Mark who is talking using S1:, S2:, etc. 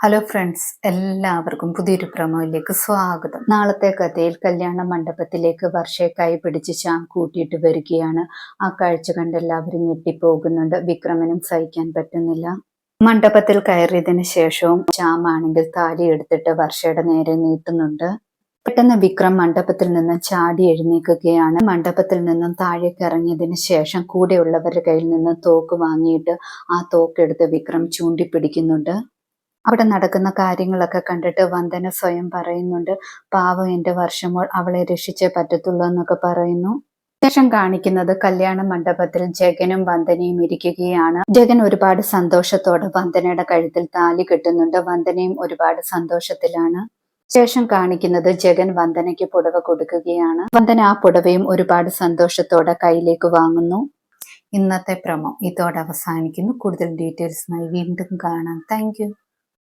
S1: Hello friends എല്ലാവർക്കും പുതിയൊരു പ്രമോയിലേക്ക് സ്വാഗതം. നാളത്തെ കഥയിൽ കല്യാണ മണ്ഡപത്തിലേക്ക് വർഷയെ കൈ പിടിച്ച് ശ്യാം കൂട്ടിയിട്ട് വരികയാണ്. ആ കാഴ്ച കണ്ട് എല്ലാവരും ഞെട്ടിപ്പോകുന്നുണ്ട്. വിക്രമനും സഹിക്കാൻ പറ്റുന്നില്ല. മണ്ഡപത്തിൽ കയറിയതിനു ശേഷവും ശ്യാം ആണെങ്കിൽ താലി എടുത്തിട്ട് വർഷയുടെ നേരെ നീട്ടുന്നുണ്ട്. പെട്ടെന്ന് വിക്രം മണ്ഡപത്തിൽ നിന്ന് ചാടി എഴുന്നേൽക്കുകയാണ്. മണ്ഡപത്തിൽ നിന്നും താഴേക്ക് ഇറങ്ങിയതിന് ശേഷം കൂടെയുള്ളവരുടെ കയ്യിൽ നിന്ന് തോക്ക് വാങ്ങിയിട്ട് ആ തോക്കെടുത്ത് വിക്രം ചൂണ്ടിപ്പിടിക്കുന്നുണ്ട്. അവിടെ നടക്കുന്ന കാര്യങ്ങളൊക്കെ കണ്ടിട്ട് വന്ദന സ്വയം പറയുന്നുണ്ട്. പാവം എന്റെ വർഷമോൾ അവളെ രക്ഷിച്ചേ പറ്റത്തുള്ളൂ എന്നൊക്കെ പറയുന്നു. ശേഷം കാണിക്കുന്നത് കല്യാണ മണ്ഡപത്തിൽ ജഗനും വന്ദനയും ഇരിക്കുകയാണ്. ജഗൻ ഒരുപാട് സന്തോഷത്തോടെ വന്ദനയുടെ കഴുത്തിൽ താലി കെട്ടുന്നുണ്ട്. വന്ദനയും ഒരുപാട് സന്തോഷത്തിലാണ്. ശേഷം കാണിക്കുന്നത് ജഗൻ വന്ദനയ്ക്ക് പുടവ കൊടുക്കുകയാണ്. വന്ദന ആ പുടവയും ഒരുപാട് സന്തോഷത്തോടെ കയ്യിലേക്ക് വാങ്ങുന്നു. ഇന്നത്തെ പ്രമോ ഇതോടെ അവസാനിക്കുന്നു. കൂടുതൽ ഡീറ്റെയിൽസിനായി വീണ്ടും കാണാം. താങ്ക്